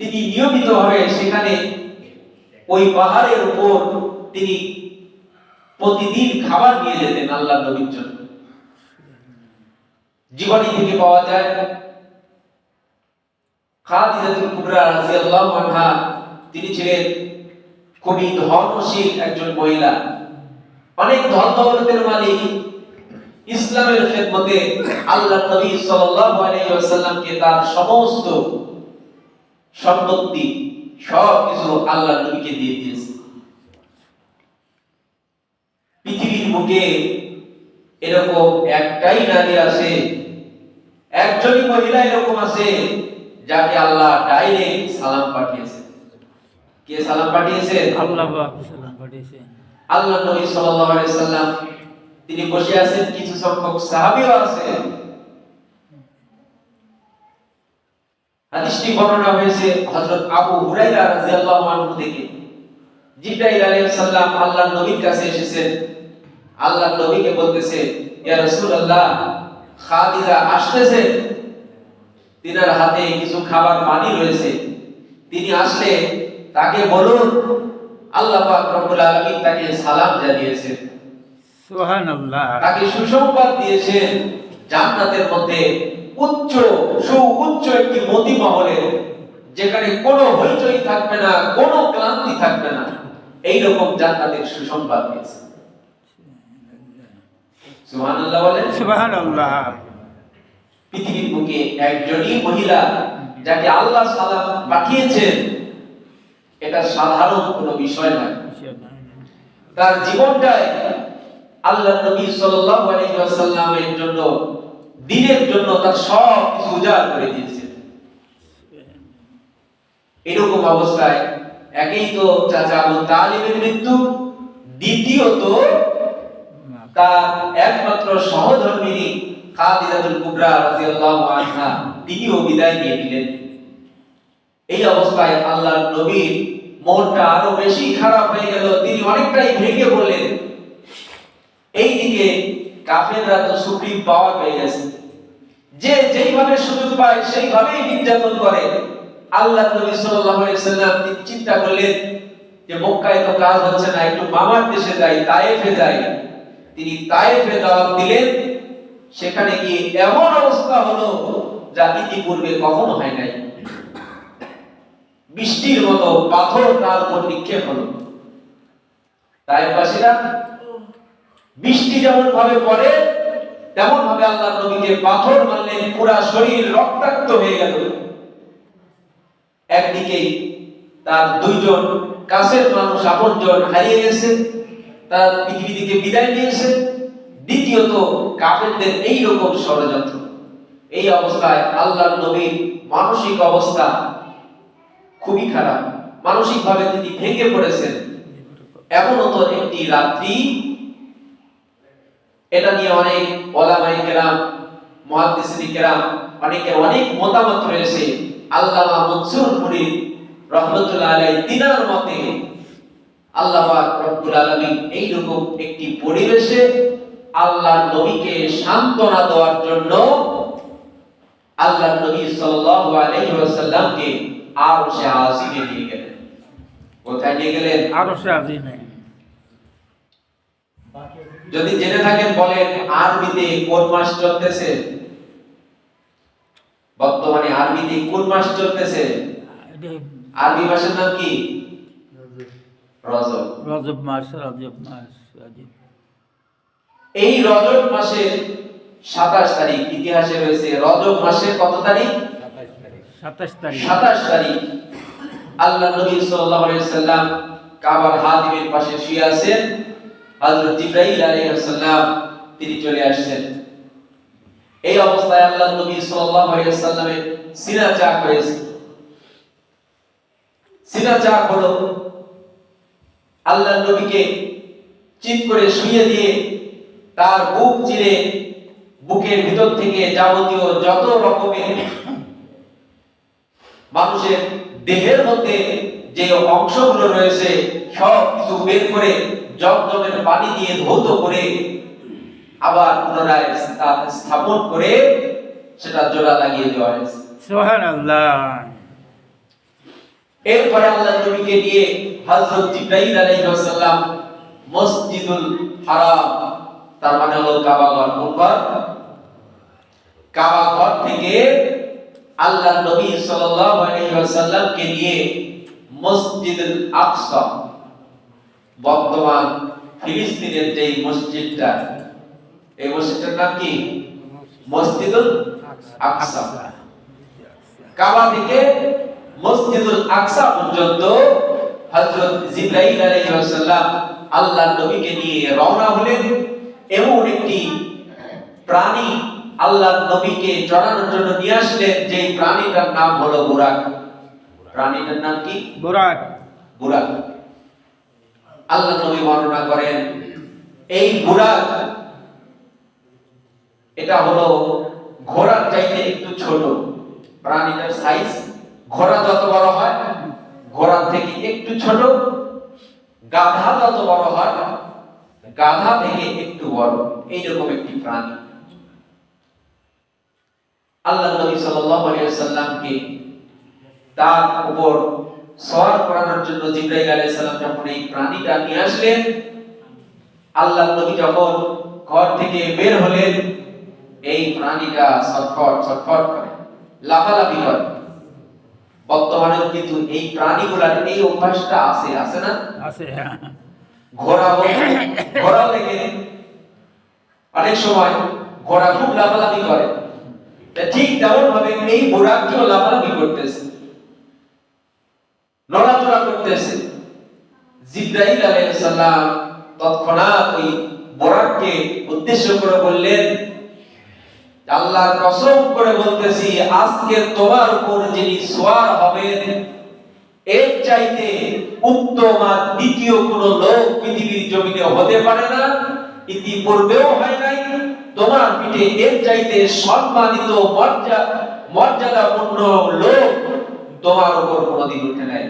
তিনি নিয়মিতভাবে সেখানে ওই পাহাড়ের উপর তিনি প্রতিদিন খাবার নিয়ে যেতেন আল্লাহ নবীর জন্য। জীবনী থেকে পাওয়া যায়। খাদিজাতুল কুবরা রাদিয়াল্লাহু আনহা, তিনি ছিলেন খুবই ধর্মশীল একজন মহিলা। অনেক ধন দৌলতের মালিক। ইসলামের খেদমতে আল্লাহ নবী সাল্লাল্লাহু আলাইহি ওয়াসাল্লামকে তার সমস্ত সম্পত্তি সব কিছু আল্লাহ নবীকে দিয়ে দিয়েছে। পৃথিবীর বুকে এরকম একটাই নারী আছে একজনই মহিলা এরকম আছে যাকে আল্লাহ ডাইরেক্ট সালাম পাঠিয়েছে। কে সালাম পাঠিয়েছে? আল্লাহ সালাম পাঠিয়েছেন আল্লাহ নবী সাল্লাল্লাহু আলাইহি সাল্লাম তিনি বসে আছেন কিছু সংখ্যক সাহাবীও আছে হাদিসটি বর্ণনা হয়েছে হযরত আবু হুরায়রা রাদিয়াল্লাহু আনহু থেকে। জিবরাইল আলাইহিস সালাম আল্লাহর নবীর কাছে এসেছেন। আল্লাহর নবীকে বলতেছে ইয়া রাসূলুল্লাহ খাদিজা আসতেছে। তিনার হাতে কিছু খাবার পানি রয়েছে। তিনি আসলে তাকে বলুন আল্লাহ পাক রব্বুল আলামিন তাকে সালাম জানিয়েছেন। সুবহানাল্লাহ। তাকে সুসংবাদ দিয়েছেন জান্নাতের মধ্যে। উচ্চ সুউচ্চ একটি মতি মহলে যেখানে কোনো হইচই থাকবে না কোনো ক্লান্তি থাকবে না। এই রকম জান্নাতের সুসংবাদ দিয়েছে সুবহানাল্লাহ বলেন? সুবহানাল্লাহ। পৃথিবীর বুকে একজনই মহিলা যাকে আল্লাহ সালাম পাঠিয়েছেন এটা সাধারণ কোনো বিষয় নয়। তার জীবনটাই আল্লাহ নবী সাল্লাল্লাহু আলাইহি ওয়াসাল্লামের জন্য দিনের জন্য তার সব কিছু উজাড় করে দিয়েছে। এরকম অবস্থায় একেই তো চাচা আবু তালিবের মৃত্যু, দ্বিতীয়ত তার একমাত্র সহধর্মিনী খাদিজাতুল কুবরা রাদিয়াল্লাহু আনহা, তিনিও বিদায় নিয়ে নিলেন। এই অবস্থায় আল্লাহর নবীর মনটা আরও বেশি খারাপ হয়ে গেল, তিনি অনেকটাই ভেঙে পড়লেন। এইদিকে কাফেররা তো সুপ্রিম পাওয়ার পেয়ে গেছে। যে যেইভাবে সুযোগ পায়, সেইভাবেই নির্যাতন করে। আল্লাহ নবী সাল্লাল্লাহু আলাইহি সাল্লাম চিন্তা করলেন যে মক্কায় তো কাজ হচ্ছে না, একটু মামার দেশে যাই, তায়েফে যাই। তিনি তায়েফে দাওয়াত দিলেন, সেখানে গিয়ে এমন অবস্থা হলো যা ইতিপূর্বে কখনো হয় নাই। বৃষ্টির মতো পাথর তার উপর নিক্ষেপ হলো। তায়েফবাসীরা বৃষ্টি যেমন ভাবে পড়ে তেমন ভাবে আল্লাহ নবীকে পাথর মারলেন, পুরা শরীর রক্তাক্ত হয়ে গেল। একদিকে তার দুইজন কাছের মানুষ আপনজন হারিয়ে গেছে, তার পৃথিবী থেকে বিদায় নিয়েছে। দ্বিতীয়ত, কাফেরদের এই রকম ষড়যন্ত্র। এই অবস্থায় আল্লাহ নবীর মানসিক অবস্থা খুবই খারাপ। মানসিকভাবে তিনি ভেঙে পড়েছেন। এমনও তো একটি রাত্রি এটা নিয়ে অনেক ওলামাই কেরাম, মুহাদ্দিসিন কেরাম অনেকের অনেক মতামত রয়েছে। আল্লামা মনসুর মুরি রহমতুল্লাহ আলাইহি তিনার মতে আল্লাহ রব্বুল আলামিন এই রকম একটি পরিবেশে আল্লাহ নবীকে সান্ত্বনা দেওয়ার জন্য আল্লাহ নবী সাল্লাল্লাহু আলাইহি ওয়াসাল্লামকে আরশে আজিমে নিয়ে গেলেন। কোথায় নিয়ে গেলেন? আরও সাজিনে যদি জেনে থাকেন বলেন আরবিতে কোন মাস চলতেছে? বর্তমানে আরবিতে কোন মাস চলতেছে? আরবি মাসের নাম কি? রজব। রজব মাস রজব মাস রজব। এই রজব মাসের সাতাশ তারিখ ইতিহাসে রয়েছে। রজব মাসের কত তারিখ? সাতাশ তারিখ। সাতাশ তারিখ। আল্লাহ নবী সাল্লাল্লাহু আলাইহি সাল্লাম কাবার হাতিমের পাশে শুয়ে আছেন। হযরত জিবরাইল আলাইহিস সালাম, তিনি চলে এই অবস্থায় নবী সাল্লাল্লাহু আলাইহি সাল্লামের সিনা চাক সিনা চাক হলো নবীকে চিত করে শুয়ে দিয়ে তার বুক চিরে বুকের ভিতর থেকে যাবতীয় যত রকমের মানুষের দেহের মধ্যে যে অংশগুলো রয়েছে সব কিছু বের করে জমজমের পানি দিয়ে ধৌত করে আবার পুনরায় স্থাপন করে সেটা জোড়া লাগিয়ে দেওয়া হয়েছে। সুবহানাল্লাহ। এরপরে আল্লাহ নবীকে নিয়ে হযরত জিবরাইল আলাইহিস সালাম মসজিদুল হারাম তার মানে হলো কাবা ঘর কাবা ঘর থেকে আল্লাহ নবী সাল্লাল্লাহু আলাইহি ওয়াসাল্লামকে নিয়ে মসজিদুল আকসা বর্তমান ফিলিস্তিনের যে মসজিদটা, এই মসজিদটার নাম কি? মসজিদুল আকসা। কাবা থেকে মসজিদুল আকসা পর্যন্ত হযরত জিবরাইল আলাইহিস আল্লাহর নবীকে নিয়ে রওনা হলেন। এমন একটি প্রাণী আল্লাহর নবীকে চড়ানোর জন্য নিয়ে আসলেন যে প্রাণীটার নাম হলো বুরাক প্রাণীটার নাম কি? বোরাক। বুরাক। আল্লাহ নবী বর্ণনা করেন এই বুরাক এটা হলো ঘোড়ার চাইতে একটু ছোট। প্রাণীটার সাইজ ঘোড়া যত বড় হয় ঘোড়ার থেকে একটু ছোট গাধা যত বড় হয় গাধা থেকে একটু বড়। এইরকম একটি প্রাণী। আল্লাহ নবী সাল্লাল্লাহু আলাইহি ওয়াসাল্লামকে তার উপর সওয়ার করানোর জন্য জিবরাইল আলাইহিস সালাম যখন এই প্রাণীটা নিয়ে আসলেন আল্লাহ নবী যখন ঘর থেকে বের হলেন এই প্রাণীটা ছটফট ছটফট করে লাফালাফি করে বর্তমানেও কিন্তু এই প্রাণীগুলার এই অভ্যাসটা আছে আছে না? আছে হ্যাঁ। ঘোড়া হোক, ঘোড়া থেকে অনেক সময় ঘোড়া খুব লাফালাফি করে। ঠিক তেমন ভাবে এই বুড়াকেও লাফালাফি করতেছে করতেছে জিব্রাইল আলাইহিস তৎক্ষণাৎ ওই বোরাককে উদ্দেশ্য করে বললেন, আল্লাহর কসম করে বলতেছি, আজকে তোমার উপর যিনি সোয়ার হবেন, এর চাইতে উত্তম আর দ্বিতীয় কোন লোক পৃথিবীর জমিনে হতে পারে না। ইতিপূর্বেও হয় নাই। তোমার পিঠে এর চাইতে সম্মানিত মর্যাদা মর্যাদাপূর্ণ লোক তোমার উপর কোনদিন উঠে নাই।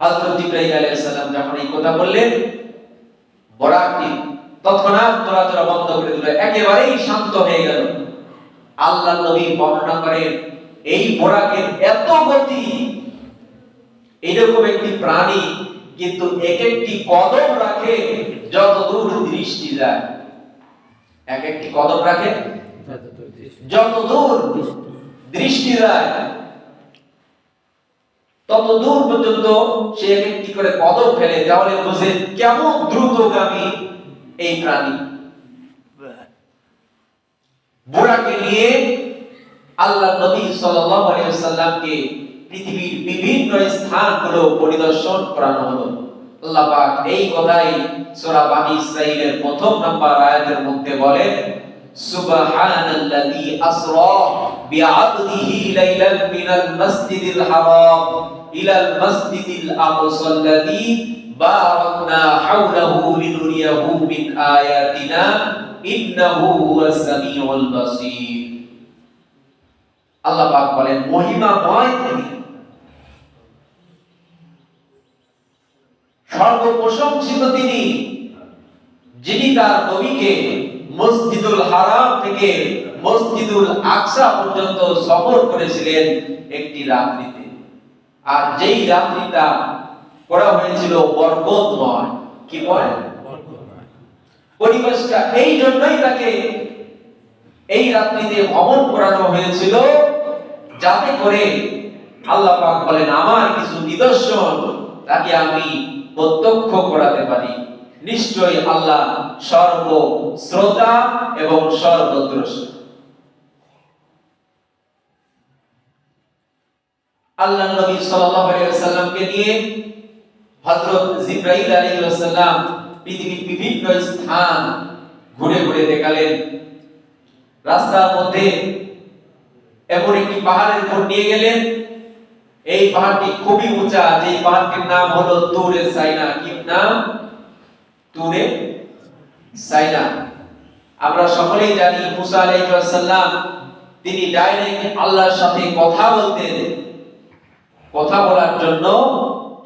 হযরত জিবরাইল আলাইহিস সালাম যখন এই কথা বললেন বরাকটি তৎক্ষণাৎ নড়াচড়া বন্ধ করে দিল একেবারেই শান্ত হয়ে গেল। আল্লাহ নবী বর্ণনা করেন এই বোরাকের এত গতি এরকম একটি প্রাণী কিন্তু এক একটি কদম রাখে যত দূর দৃষ্টি যায়। এক একটি কদম রাখে যত দূর দৃষ্টি যায়। পর্যন্ত সে করে ফেলে তাহলে বুঝে কেমন দ্রুতগামী এই প্রাণী। বুড়াকে নিয়ে আল্লাহ নবী ওয়াসাল্লামকে পৃথিবীর বিভিন্ন স্থানগুলো পরিদর্শন করানো হলো। আল্লাহ পাক এই কথাই সূরা বানি প্রথম নাম্বার আয়াতের মধ্যে বলেন সুবহানাল্লাযী আসরা বিআবদিহি লাইলান মিনাল মাসজিদিল হারাম ইলাল মাসজিদিল আকসাল্লাযী বারাকনা হাওলাহু লিনুরিয়াহু মিন আয়াতিনা ইন্নাহু হুয়াস সামিউল বাসীর। আল্লাহ পাক বলেন, মহিমাময় তিনি। সর্বপ্রশংসিত তিনি, যিনি তার নবীকে মসজিদুল হারাম থেকে মসজিদুল আকসা পর্যন্ত সফর করেছিলেন একটি রাত্রিতে। আর যেই রাত্রিটা করা হয়েছিল বরকতময়, কি বলে? পরিবেশটা এই জন্যই তাকে এই রাত্রিতে ভ্রমণ করানো হয়েছিল যাতে করে আল্লাহ পাক বলেন, আমার কিছু নিদর্শন তাকে আমি প্রত্যক্ষ করাতে পারি। নিশ্চয়ই আল্লাহ সর্ব শ্রোতা এবং সর্বদ্রষ্টা। আল্লাহ নবী সাল্লাল্লাহু আলাইহি ওয়াসাল্লামকে নিয়ে হযরত জিবরাইল আলাইহিস সালাম পৃথিবীর বিভিন্ন স্থান ঘুরে ঘুরে দেখালেন। রাস্তার মধ্যে এমন একটি পাহাড়ের উপর নিয়ে গেলেন। এই পাহাড়টি খুবই উঁচা যে পাহাড়টির নাম হলো তুরে সাইনা কি নাম? তুরে সাইনা। আমরা সকলেই জানি মুসা আলাইহিস সালাম, তিনি ডাইরেক্ট আল্লাহর সাথে কথা বলতেন কথা বলার জন্য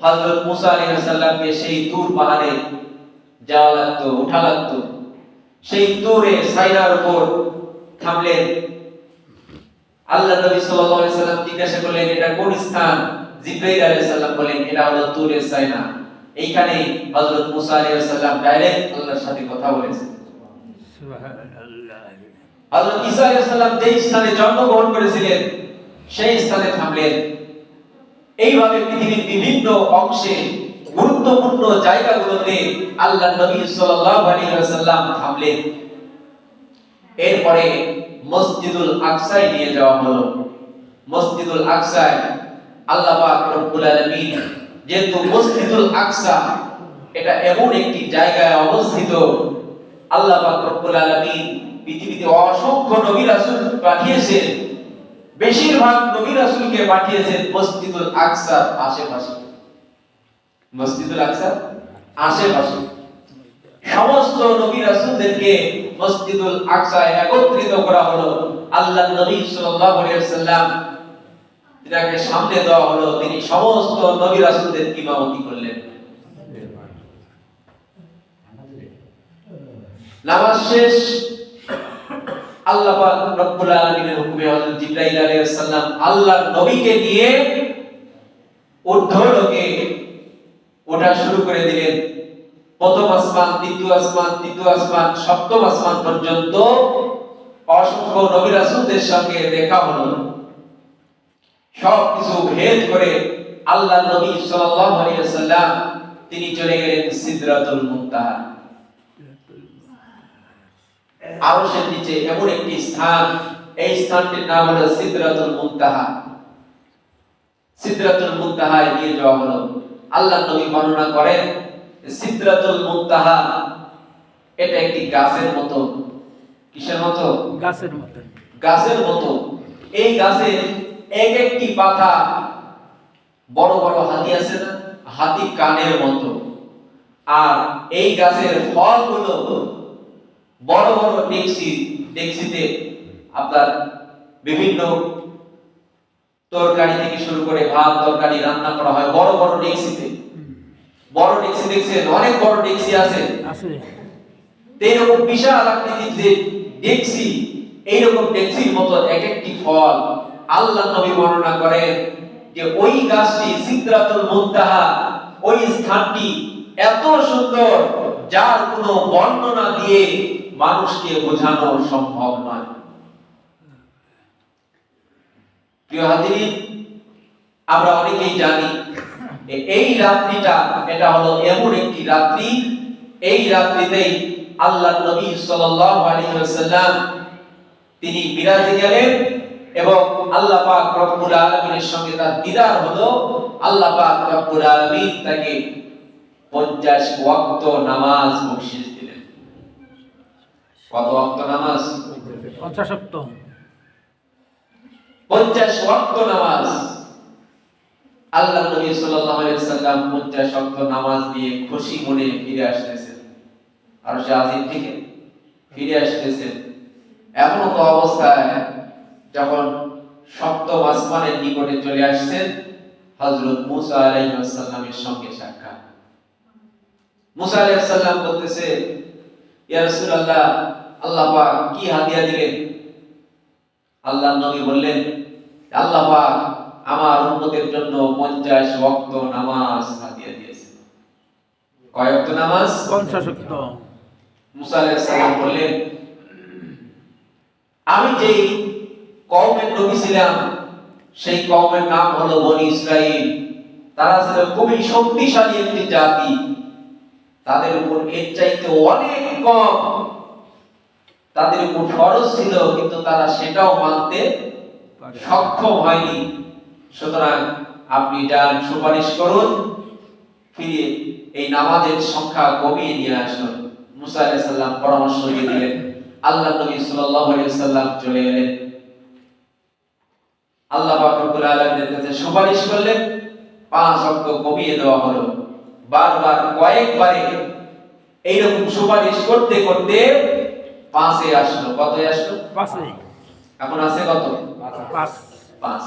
হযরত মুসা আলাইহিস সালামকে সেই তুর পাহাড়ে যাওয়া লাগতো ওঠা লাগতো। সেই তুরে সাইনার উপর থামলেন। আল্লাহ নবী সাল্লাল্লাহু আলাইহি সাল্লাম জিজ্ঞাসা করলেন, এটা কোন স্থান? জিব্রাইল আলাইহিস সালাম বলেন এটা হলো তুরে সাইনা। এইখানে হযরত মুসা আলাইহিস সালাম ডাইরেক্ট আল্লাহর সাথে কথা বলেছেন। সুবহানাল্লাহ। হযরত ঈসা আলাইহিস সালাম যেই স্থানে জন্মগ্রহণ করেছিলেন সেই স্থানে থামলেন। এইভাবে পৃথিবীর বিভিন্ন অংশে গুরুত্বপূর্ণ জায়গাগুলোতে আল্লাহ নবী সাল্লাল্লাহু আলাইহি ওয়াসাল্লাম থামলেন। এরপরে মসজিদুল আকসায় নিয়ে যাওয়া হলো। মসজিদুল আকসায় আল্লাহ পাক রব্বুল আলামিন যেহেতু মসজিদুল আকসা, এটা এমন একটি জায়গায় অবস্থিত। আল্লাহ রব্বুল আলামিন পৃথিবীতে অসংখ্য নবী রাসূল পাঠিয়েছেন। বেশিরভাগ নবী রাসূলকে পাঠিয়েছেন মসজিদুল আকসার আশেপাশে। মসজিদুল আকসার আশেপাশে। সমস্ত নবী রাসূলদেরকে মসজিদুল আকসায় একত্রিত করা হলো। আল্লাহ নবী সাল্লাল্লাহু আলাইহি ওয়াসাল্লাম যাকে সামনে দেওয়া হলো, তিনি সমস্ত নবী রাসূলদের ইমামতি করলেন। নামাজ শেষ, আল্লাহ পাক রব্বুল আলামিনের হুকুমে হযরত জিবরাইল আলাইহিস সালাম আল্লাহর নবীকে ওঠা শুরু করে দিলেন। প্রথম আসমান, দ্বিতীয় আসমান, তৃতীয় আসমান, সপ্তম আসমান পর্যন্ত অসংখ্য নবী রাসূলদের সঙ্গে দেখা হলো। সব কিছু ভেদ করে আল্লাহ নবী সাল্লাল্লাহু আলাইহি ওয়াসাল্লাম তিনি চলে গেলেন সিদরাতুল মুনতাহা। আরশের নিচে এমন একটি স্থান এই স্থানটির নাম হলো সিদরাতুল মুনতাহা। সিদরাতুল মুনতাহায় নিয়ে যাওয়া হলো। আল্লাহ নবী বর্ণনা করেন সিদরাতুল মুনতাহা এটা একটি গাছের মতো। কিসের মতো? গাছের মতন গাছের মতো। এই গাছের এক একটি পাতা বড় বড় হাতি আছে না? হাতি কানের মতো। আর এই গাছের ফলগুলো বড় বড় ডেক্সি ডেক্সিতে আপনার বিভিন্ন তরকারি থেকে শুরু করে ভাত তরকারি রান্না করা হয় বড় বড় ডেক্সিতে বড় ডেক্সি দেখছেন? অনেক বড় ডেক্সি আছে। এইরকম বিশাল আকৃতির যে ডেক্সি এইরকম ডেক্সির মতো এক একটি ফল আল্লাহ নবী বর্ণনা করেন যে ওই গাছটি সিদরাতুল মুনতাহা, ওই স্থানটি এত সুন্দর যার কোনো বর্ণনা দিয়ে মানুষকে বোঝানো সম্ভব নয়। প্রিয় হাজিরিন আমরা অনেকেই জানি এই রাত্রিটা, এটা হলো এমন একটি রাত্রি। এই রাত্রিতেই আল্লাহ নবী সাল্লাল্লাহু আলাইহি ওয়াসাল্লাম তিনি বিরাজে গেলেন। এবং আল্লাহ পাক রব্বুল আলামিনের সঙ্গে তার দিদার হলো আল্লাহ পাক রব্বুল আলামিন তাকে 50 ওয়াক্ত নামাজ বকশিশ দিলেন। কত ওয়াক্ত নামাজ? পঞ্চাশ সপ্তম 50 ওয়াক্ত নামাজ। আল্লাহ নবী সাল্লাল্লাহু আলাইহি ওয়াসাল্লাম 50 ওয়াক্ত নামাজ দিয়ে খুশি মনে ফিরে আসতেছেন। আর সে আজিম থেকে ফিরে আসতেছেন। এমন তো অবস্থায় যখন সপ্তম আসমানের নিকটে চলে আসছেন হযরত মুসা আলাইহিস সালামের সঙ্গে সাক্ষাৎ। মুসা আলাইহিস সালাম বলতেছে ইয়া রাসূলুল্লাহ আল্লাহ পাক কি হাদিয়া দিলেন? আল্লাহ নবী বললেন আল্লাহ পাক আমার উম্মতের জন্য 50 ওয়াক্ত নামাজ হাদিয়া দিয়েছে কয় ওয়াক্ত নামাজ? পঞ্চাশ মুসা আলাইহিস সালাম বললেন আমি যেই কওমের নবী ছিলাম। সেই কওমের নাম হলো বনি ইসরাইল তারা ছিল খুবই শক্তিশালী একটি জাতি। তাদের উপর এর চাইতে অনেক কম। তাদের উপর ফরজ ছিল, কিন্তু তারা সেটাও মানতে সক্ষম হয়নি। সুতরাং আপনি যান, সুপারিশ করুন ফিরে এই নামাজের সংখ্যা কমিয়ে নিয়ে আসুন। মুসা আলাইহিস সালাম পরামর্শ দিয়ে দিলেন। আল্লাহ নবী সাল্লাল্লাহু আলাইহি সাল্লাম চলে গেলেন রব্বুল আলামিনের কাছে সুপারিশ করলেন পাঁচ অক্ট কমিয়ে দেওয়া হলো। বারবার কয়েকবারে এইরকম সুপারিশ করতে করতে পাঁচে আসলো। কত আসলো? পাঁচে। এখন আছে কত? পাঁচ। পাঁচ।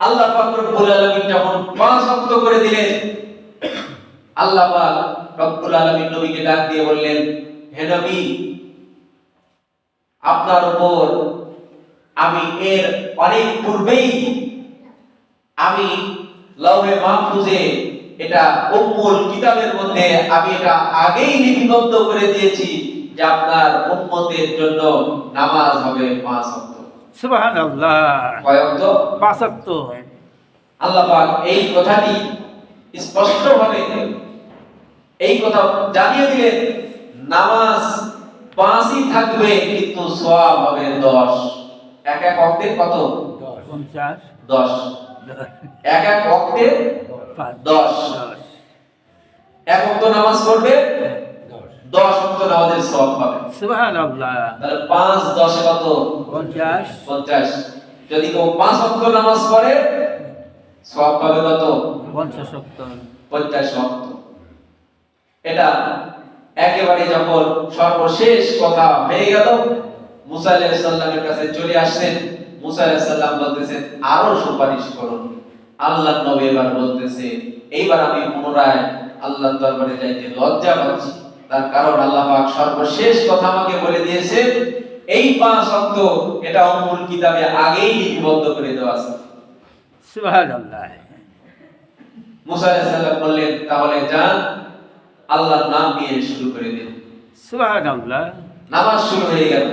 আল্লাহ পাক রব্বুল আলামিন যখন পাঁচ অক্ত করে দিলেন আল্লাহ পাক রব্বুল আলামিন নবীকে ডাক দিয়ে বললেন হে নবী আপনার উপর আমি এর অনেক পূর্বেই আমি লৌহে মাহফুজে এটা উম্মুল কিতাবের মধ্যে আমি এটা আগেই লিপিবদ্ধ করে দিয়েছি যে আপনার উম্মতের জন্য নামাজ হবে পাঁচ ওয়াক্ত। সুবাহান আল্লাহ কয় ওয়াক্ত? পাঁচ ওয়াক্ত। আল্লাহ পাক এই কথাটি স্পষ্টভাবে এই কথা জানিয়ে দিলেন নামাজ পাঁচই থাকবে কিন্তু সওয়াব হবে দশ। এক এক অক্টে কত? পঞ্চাশ। দশ। এক এক অক্টে দশ। দশ। এক অক্ট নামাজ পড়বে? দশ। অক্ট নামাজের সওয়াব পাবে সুবাহান তাহলে পাঁচ দশে কত? পঞ্চাশ। পঞ্চাশ। যদি কেউ পাঁচ অক্ট নামাজ পড়ে সওয়াব পাবে কত? পঞ্চাশ ওয়াক্ত পঞ্চাশ অক্ট। এটা একেবারে যখন সর্বশেষ কথা হয়ে গেল মুসা আলাইহিস কাছে চলে আসছেন। মুসা আলাইহিস সালাম বলতেছেন আরও সুপারিশ করুন। আল্লাহ নবী এবার বলতেছে এইবার আমি পুনরায় আল্লাহর দরবারে যাইতে লজ্জা পাচ্ছি। তার কারণ আল্লাহ পাক সর্বশেষ কথা আমাকে বলে দিয়েছে এই পাঁচ অক্ট এটা অমূল কিতাবে আগেই লিপিবদ্ধ করে দেওয়া আছে। সুবাহান আল্লাহ মুসা আলাইহিস সালাম বললেন তাহলে যান আল্লাহর নাম নিয়ে শুরু করে দিন। সুবহানাল্লাহ। নামাজ শুরু হয়ে গেল।